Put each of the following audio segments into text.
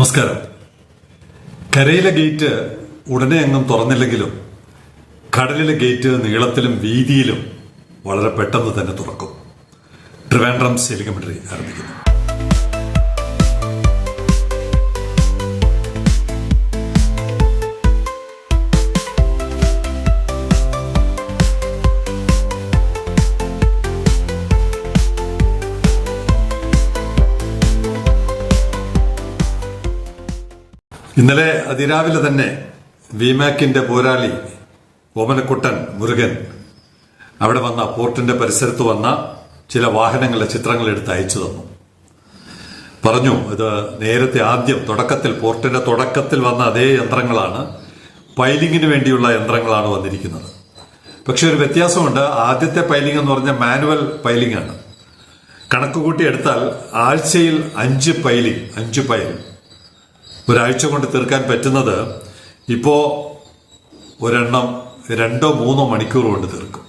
നമസ്കാരം. കരയിലെ ഗേറ്റ് ഉടനെ അങ്ങും തുറന്നില്ലെങ്കിലും കടലിലെ ഗേറ്റ് നീളത്തിലും വീതിയിലും വളരെ പെട്ടെന്ന് തന്നെ തുറക്കും. ട്രിവാൻഡ്രം സെലിഗമെന്ററി ആരംഭിക്കുന്നു. ഇന്നലെ അതിരാവിലെ തന്നെ വിമാക്കിന്റെ പോരാളി ഓമനക്കുട്ടൻ മുരുകൻ അവിടെ വന്ന പോർട്ടിന്റെ പരിസരത്ത് വന്ന ചില വാഹനങ്ങളുടെ ചിത്രങ്ങൾ എടുത്ത് അയച്ചു തന്നു. പറഞ്ഞു ഇത് നേരത്തെ ആദ്യം തുടക്കത്തിൽ പോർട്ടിന്റെ തുടക്കത്തിൽ വന്ന അതേ യന്ത്രങ്ങളാണ്. പൈലിങ്ങിന് വേണ്ടിയുള്ള യന്ത്രങ്ങളാണ് വന്നിരിക്കുന്നത്. പക്ഷെ ഒരു വ്യത്യാസമുണ്ട്. ആദ്യത്തെ പൈലിംഗ് എന്ന് പറഞ്ഞാൽ മാനുവൽ പൈലിംഗ് ആണ്. കണക്ക് എടുത്താൽ ആഴ്ചയിൽ അഞ്ച് പൈലിംഗ് അഞ്ച് പൈൽ ഒരാഴ്ച കൊണ്ട് തീർക്കാൻ പറ്റുന്നത് ഇപ്പോൾ ഒരെണ്ണം രണ്ടോ മൂന്നോ മണിക്കൂർ കൊണ്ട് തീർക്കും.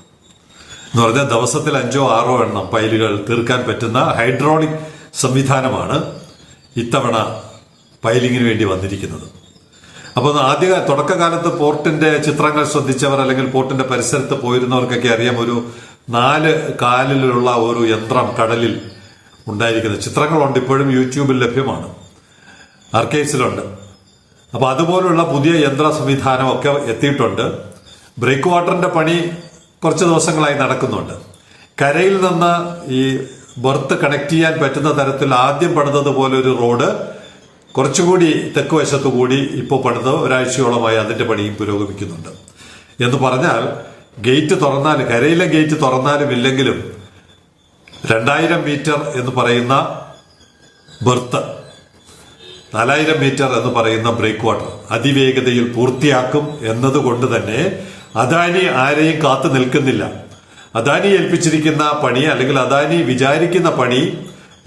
എന്ന് പറഞ്ഞാൽ ദിവസത്തിൽ അഞ്ചോ ആറോ എണ്ണം പൈലുകൾ തീർക്കാൻ പറ്റുന്ന ഹൈഡ്രോളിക് സംവിധാനമാണ് ഇത്തവണ പൈലിങ്ങിന് വേണ്ടി വന്നിരിക്കുന്നത്. അപ്പോൾ ആദ്യ തുടക്കകാലത്ത് പോർട്ടിന്റെ ചിത്രങ്ങൾ ശ്രദ്ധിച്ചവർ അല്ലെങ്കിൽ പോർട്ടിന്റെ പരിസരത്ത് പോയിരുന്നവർക്കൊക്കെ അറിയാം ഒരു നാല് കാലിലുള്ള ഒരു യന്ത്രം കടലിൽ ഉണ്ടായിരിക്കുന്നത്. ചിത്രങ്ങളുണ്ട് ഇപ്പോഴും യൂട്യൂബിൽ ലഭ്യമാണ്. ആർക്കേസിലുണ്ട് അപ്പോൾ അതുപോലുള്ള പുതിയ യന്ത്ര സംവിധാനമൊക്കെ എത്തിയിട്ടുണ്ട്. ബ്രേക്ക് വാട്ടറിന്റെ പണി കുറച്ച് ദിവസങ്ങളായി നടക്കുന്നുണ്ട്. കരയിൽ നിന്ന് ഈ ബർത്ത് കണക്ട് ചെയ്യാൻ പറ്റുന്ന തരത്തിൽ ആദ്യം പണിതത് പോലെ ഒരു റോഡ് കുറച്ചുകൂടി തെക്ക് വശത്തു കൂടി ഇപ്പോൾ പണിത് ഒരാഴ്ചയോളമായി അതിന്റെ പണിയും പുരോഗമിക്കുന്നുണ്ട്. എന്ന് പറഞ്ഞാൽ ഗേറ്റ് തുറന്നാൽ കരയിലെ ഗേറ്റ് തുറന്നാലും ഇല്ലെങ്കിലും രണ്ടായിരം മീറ്റർ എന്ന് പറയുന്ന ബർത്ത് നാലായിരം മീറ്റർ എന്ന് പറയുന്ന ബ്രേക്ക് വാട്ടർ അതിവേഗതയിൽ പൂർത്തിയാക്കും എന്നതുകൊണ്ട് തന്നെ അദാനി ആരെയും കാത്തു നിൽക്കുന്നില്ല. അദാനി ഏൽപ്പിച്ചിരിക്കുന്ന പണി അല്ലെങ്കിൽ അദാനി വിചാരിക്കുന്ന പണി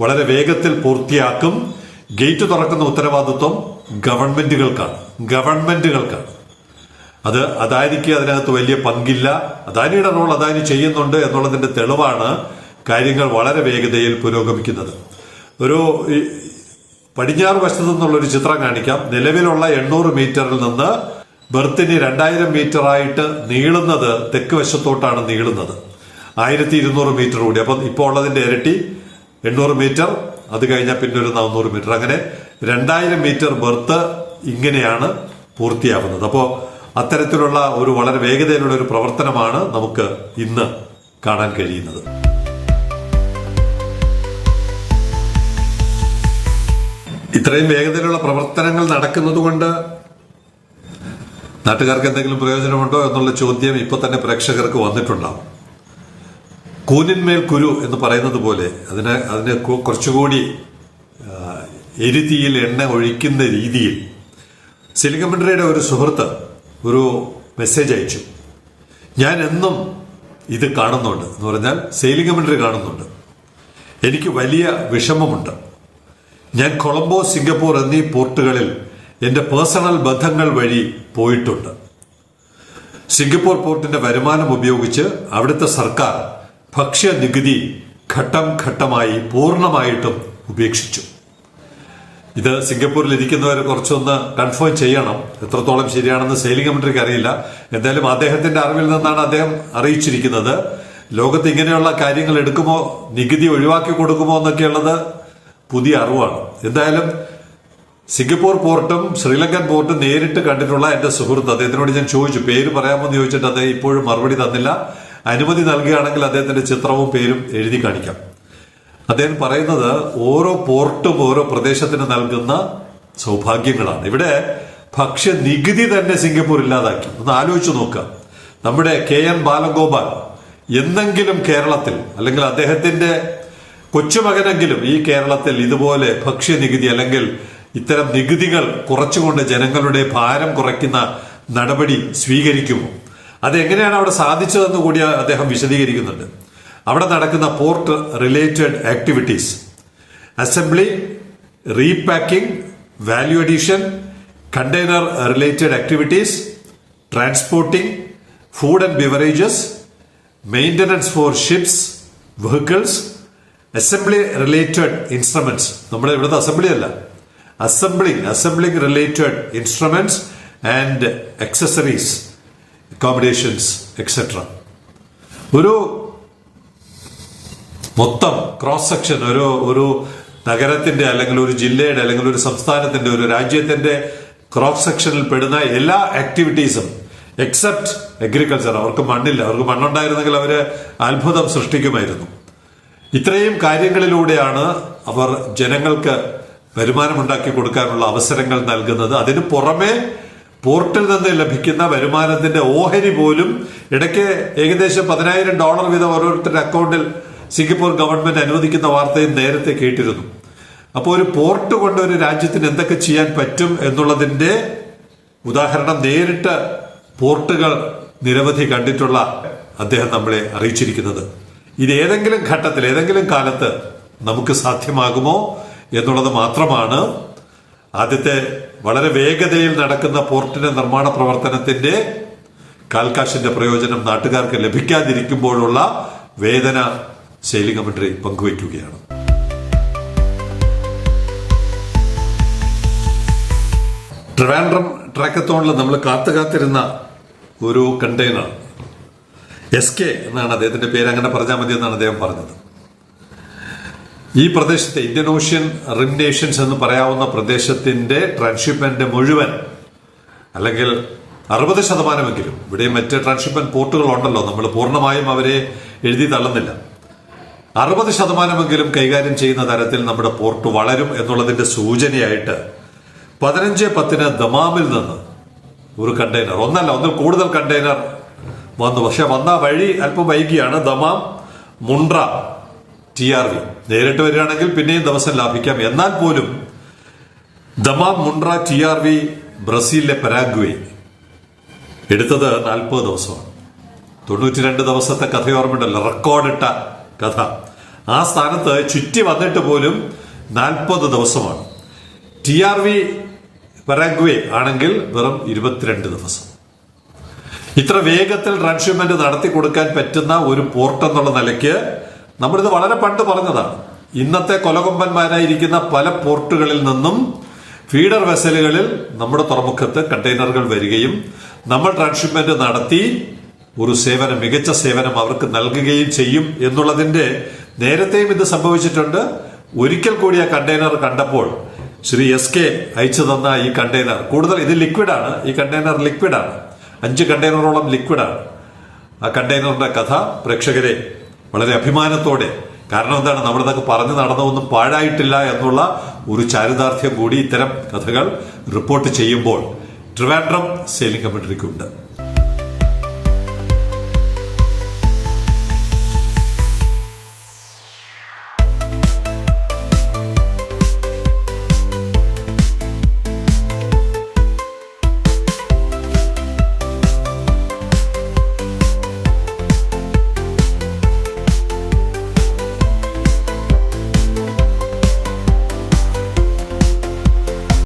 വളരെ വേഗത്തിൽ പൂർത്തിയാക്കും. ഗേറ്റ് തുറക്കുന്ന ഉത്തരവാദിത്വം ഗവൺമെന്റുകൾക്കാണ്. ഗവൺമെന്റുകൾക്കാണ്. അത് അദാനിക്ക് അതിനകത്ത് വലിയ പങ്കില്ല. അദാനിയുടെ റോൾ അദാനി ചെയ്യുന്നുണ്ട് എന്നുള്ളതിന്റെ തെളിവാണ് കാര്യങ്ങൾ വളരെ വേഗതയിൽ പുരോഗമിക്കുന്നത്. ഒരു പടിഞ്ഞാറ് വശത്തു നിന്നുള്ളൊരു ചിത്രം കാണിക്കാം. നിലവിലുള്ള എണ്ണൂറ് മീറ്ററിൽ നിന്ന് ബെർത്തിന് രണ്ടായിരം മീറ്റർ ആയിട്ട് നീളുന്നത് തെക്ക് വശത്തോട്ടാണ് നീളുന്നത്. ആയിരത്തി ഇരുന്നൂറ് മീറ്റർ കൂടി. അപ്പം ഇപ്പോൾ ഉള്ളതിന്റെ ഇരട്ടി എണ്ണൂറ് മീറ്റർ അത് കഴിഞ്ഞാൽ പിന്നെ ഒരു നാനൂറ് മീറ്റർ. അങ്ങനെ രണ്ടായിരം മീറ്റർ ബെർത്ത് ഇങ്ങനെയാണ് പൂർത്തിയാവുന്നത്. അപ്പോൾ അത്തരത്തിലുള്ള ഒരു വളരെ വേഗതയിലുള്ള ഒരു പ്രവർത്തനമാണ് നമുക്ക് ഇന്ന് കാണാൻ കഴിയുന്നത്. ഇത്രയും വേഗതയിലുള്ള പ്രവർത്തനങ്ങൾ നടക്കുന്നത് കൊണ്ട് നാട്ടുകാർക്ക് എന്തെങ്കിലും പ്രയോജനമുണ്ടോ എന്നുള്ള ചോദ്യം ഇപ്പൊ തന്നെ പ്രേക്ഷകർക്ക് വന്നിട്ടുണ്ടാവും. കൂനിന്മേൽ കുരു എന്ന് പറയുന്നത് പോലെ അതിനെ അതിന് കുറച്ചുകൂടി എരിതിയിൽ എണ്ണ ഒഴിക്കുന്ന രീതിയിൽ സിലിഗമെന്ററിയുടെ ഒരു സുഹൃത്ത് ഒരു മെസ്സേജ് അയച്ചു. ഞാൻ എന്നും ഇത് കാണുന്നുണ്ട് എന്ന് പറഞ്ഞാൽ സെയിലിംഗമെന്ററി കാണുന്നുണ്ട്. എനിക്ക് വലിയ വിഷമമുണ്ട്. ഞാൻ കൊളംബോ സിംഗപ്പൂർ എന്നീ പോർട്ടുകളിൽ എന്റെ പേഴ്സണൽ ബന്ധങ്ങൾ വഴി പോയിട്ടുണ്ട്. സിംഗപ്പൂർ പോർട്ടിന്റെ വരുമാനം ഉപയോഗിച്ച് അവിടുത്തെ സർക്കാർ ഭക്ഷ്യ നികുതി ഘട്ടം ഘട്ടമായി പൂർണമായിട്ടും ഉപേക്ഷിച്ചു. ഇത് സിംഗപ്പൂരിൽ ഇരിക്കുന്നവരെ കുറച്ചൊന്ന് കൺഫേം ചെയ്യണം. എത്രത്തോളം ശരിയാണെന്ന് സെയിലിംഗ് കമ്മിറ്റിക്ക് അറിയില്ല. എന്തായാലും അദ്ദേഹത്തിന്റെ അറിവിൽ നിന്നാണ് അദ്ദേഹം അറിയിച്ചിരിക്കുന്നത്. ലോകത്ത് ഇങ്ങനെയുള്ള കാര്യങ്ങൾ എടുക്കുമോ നികുതി ഒഴിവാക്കി കൊടുക്കുമോ എന്നൊക്കെയുള്ളത് പുതിയ അറിവാണ്. എന്തായാലും സിംഗപ്പൂർ പോർട്ടും ശ്രീലങ്കൻ പോർട്ടും നേരിട്ട് കണ്ടിട്ടുള്ള എന്റെ സുഹൃത്ത് അദ്ദേഹത്തിനോട് ഞാൻ ചോദിച്ചു പേര് പറയാമോ എന്ന് ചോദിച്ചിട്ട് അദ്ദേഹം ഇപ്പോഴും മറുപടി തന്നില്ല. അനുമതി നൽകുകയാണെങ്കിൽ അദ്ദേഹത്തിന്റെ ചിത്രവും പേരും എഴുതി കാണിക്കാം. അദ്ദേഹം പറയുന്നത് ഓരോ പോർട്ടും ഓരോ പ്രദേശത്തിന് നൽകുന്ന സൗഭാഗ്യങ്ങളാണ്. ഇവിടെ ഭക്ഷ്യ നികുതി തന്നെ സിംഗപ്പൂർ ഇല്ലാതാക്കി. ഒന്ന് ആലോചിച്ചു നോക്കുക. നമ്മുടെ കെ എൻ ബാലഗോപാൽ എന്നെങ്കിലും കേരളത്തിൽ അല്ലെങ്കിൽ അദ്ദേഹത്തിന്റെ കൊച്ചുമകനെങ്കിലും ഈ കേരളത്തിൽ ഇതുപോലെ ഭക്ഷ്യനികുതി അല്ലെങ്കിൽ ഇത്തരം നികുതികൾ കുറച്ചുകൊണ്ട് ജനങ്ങളുടെ ഭാരം കുറയ്ക്കുന്ന നടപടി സ്വീകരിക്കുമോ? അതെങ്ങനെയാണ് അവിടെ സാധിച്ചതെന്ന് കൂടി അദ്ദേഹം വിശദീകരിക്കുന്നുണ്ട്. അവിടെ നടക്കുന്ന port related activities. Assembly repacking value addition container related activities transporting food and beverages maintenance for ships vehicles assembly related instruments നമ്മുടെ ഇവിടുത്തെ അസംബ്ലി അല്ല. Assembling assembling related instruments and accessories accommodations etcetera ഒരു മൊത്തം ക്രോസ് സെക്ഷൻ ഒരു ഒരു നഗരത്തിന്റെ അല്ലെങ്കിൽ ഒരു ജില്ലയുടെ അല്ലെങ്കിൽ ഒരു സംസ്ഥാനത്തിന്റെ ഒരു രാജ്യത്തിന്റെ ക്രോസ് സെക്ഷനിൽ പെടുന്ന എല്ലാ ആക്ടിവിറ്റീസും എക്സെപ്റ്റ് അഗ്രികൾച്ചർ അവർക്ക് മണ്ണില്ല. അവർക്ക് മണ്ണുണ്ടായിരുന്നെങ്കിൽ അവർ അത്ഭുതം സൃഷ്ടിക്കുമായിരുന്നു. ഇത്രയും കാര്യങ്ങളിലൂടെയാണ് അവർ ജനങ്ങൾക്ക് വരുമാനമുണ്ടാക്കി കൊടുക്കാനുള്ള അവസരങ്ങൾ നൽകുന്നത്. അതിന് പുറമെ പോർട്ടിൽ നിന്ന് ലഭിക്കുന്ന വരുമാനത്തിന്റെ ഓഹരി പോലും ഇടയ്ക്ക് ഏകദേശം പതിനായിരം ഡോളർ വീതം ഓരോരുത്തരുടെ അക്കൗണ്ടിൽ സിംഗപ്പൂർ ഗവൺമെന്റ് അനുവദിക്കുന്ന വാർത്തയും നേരത്തെ കേട്ടിരുന്നു. അപ്പോൾ ഒരു പോർട്ട് കൊണ്ട് ഒരു രാജ്യത്തിന് എന്തൊക്കെ ചെയ്യാൻ പറ്റും എന്നുള്ളതിന്റെ ഉദാഹരണം നേരിട്ട് പോർട്ടുകൾ നിരവധി കണ്ടിട്ടുള്ള അദ്ദേഹം നമ്മളെ അറിയിച്ചിരിക്കുന്നത്. ഇത് ഏതെങ്കിലും ഘട്ടത്തിൽ ഏതെങ്കിലും കാലത്ത് നമുക്ക് സാധ്യമാകുമോ എന്നുള്ളത് മാത്രമാണ് ആദ്യത്തെ വളരെ വേഗതയിൽ നടക്കുന്ന പോർട്ടിന്റെ നിർമ്മാണ പ്രവർത്തനത്തിന്റെ കാൽക്കാശിന്റെ പ്രയോജനം നാട്ടുകാർക്ക് ലഭിക്കാതിരിക്കുമ്പോഴുള്ള വേദന സെയിലിംഗ് മന്ത്രി പങ്കുവയ്ക്കുകയാണ്. ട്രിവാൻഡ്രം ട്രാക്കത്തോണിൽ നമ്മൾ ഒരു കണ്ടെയ്നർ എസ് കെ എന്നാണ് അദ്ദേഹത്തിന്റെ പേര്. അങ്ങനെ പറഞ്ഞാൽ മതി എന്നാണ് അദ്ദേഹം പറഞ്ഞത്. ഈ പ്രദേശത്തെ ഇന്ത്യൻ ഓഷ്യൻ റിം നേഷൻസ് എന്ന് പറയാവുന്ന പ്രദേശത്തിന്റെ ട്രാൻസ്ഷിപ്മെന്റ് മുഴുവൻ അല്ലെങ്കിൽ അറുപത് ശതമാനമെങ്കിലും ഇവിടെ മറ്റ് ട്രാൻസ്ഷിപ്മെന്റ് പോർട്ടുകൾ ഉണ്ടല്ലോ നമ്മൾ പൂർണമായും അവരെ എഴുതി തള്ളുന്നില്ല. അറുപത് ശതമാനമെങ്കിലും കൈകാര്യം ചെയ്യുന്ന തരത്തിൽ നമ്മുടെ പോർട്ട് വളരും എന്നുള്ളതിന്റെ സൂചനയായിട്ട് പതിനഞ്ച് പത്തിന് ദമാമിൽ നിന്ന് ഒരു കണ്ടെയ്നർ ഒന്നല്ല ഒന്നിൽ കൂടുതൽ കണ്ടെയ്നർ വന്നു. പക്ഷെ വന്ന വഴി അല്പം വൈകിയാണ്. Dammam Mundra T R V. നേരിട്ട് വരികയാണെങ്കിൽ പിന്നെയും ദിവസം ലാഭിക്കാം. എന്നാൽ പോലും Dammam Mundra T R V ബ്രസീലിലെ പരാഗ്വേ എടുത്തത് നാൽപ്പത് ദിവസമാണ്. തൊണ്ണൂറ്റി രണ്ട് ദിവസത്തെ കഥ ഓർമ്മയുണ്ടല്ലോ റെക്കോർഡിട്ട കഥ. ആ സ്ഥാനത്ത് ചുറ്റി വന്നിട്ട് പോലും നാൽപ്പത് ദിവസമാണ്. ടി ആർ വി പരാഗ്വേ ആണെങ്കിൽ വെറും ഇരുപത്തിരണ്ട് ദിവസം. ഇത്ര വേഗത്തിൽ ട്രാൻഷിപ്മെന്റ് നടത്തി കൊടുക്കാൻ പറ്റുന്ന ഒരു പോർട്ട് എന്നുള്ള നിലയ്ക്ക് നമ്മളിത് വളരെ പണ്ട് പറഞ്ഞതാണ്. ഇന്നത്തെ കൊലകൊമ്പന്മാരായിരിക്കുന്ന പല പോർട്ടുകളിൽ നിന്നും ഫീഡർ വെസലുകളിൽ നമ്മുടെ തുറമുഖത്ത് കണ്ടെയ്നറുകൾ വരികയും നമ്മൾ ട്രാൻഷിപ്മെന്റ് നടത്തി ഒരു സേവനം മികച്ച സേവനം അവർക്ക് നൽകുകയും ചെയ്യും എന്നുള്ളതിന്റെ നേരത്തെയും ഇത് സംഭവിച്ചിട്ടുണ്ട്. ഒരിക്കൽ കൂടി ആ കണ്ടെയ്നർ കണ്ടപ്പോൾ ശ്രീ എസ് കെ അയച്ചു തന്ന ഈ കണ്ടെയ്നർ കൂടുതൽ ഇത് ലിക്വിഡാണ് ഈ കണ്ടെയ്നർ ലിക്വിഡാണ്. അഞ്ച് കണ്ടെയ്നറോളം ലിക്വിഡാണ്. ആ കണ്ടെയ്നറിന്റെ കഥ പ്രേക്ഷകരെ വളരെ അഭിമാനത്തോടെ കാരണം എന്താണ്? നമ്മളിതൊക്കെ പറഞ്ഞു നടന്നതൊന്നും പാഴായിട്ടില്ല എന്നുള്ള ഒരു ചാരിതാർത്ഥ്യം കൂടി ഇത്തരം കഥകൾ റിപ്പോർട്ട് ചെയ്യുമ്പോൾ ട്രിവാൻഡ്രം സെയിലിംഗ് കമ്മിറ്ററിക്കുണ്ട്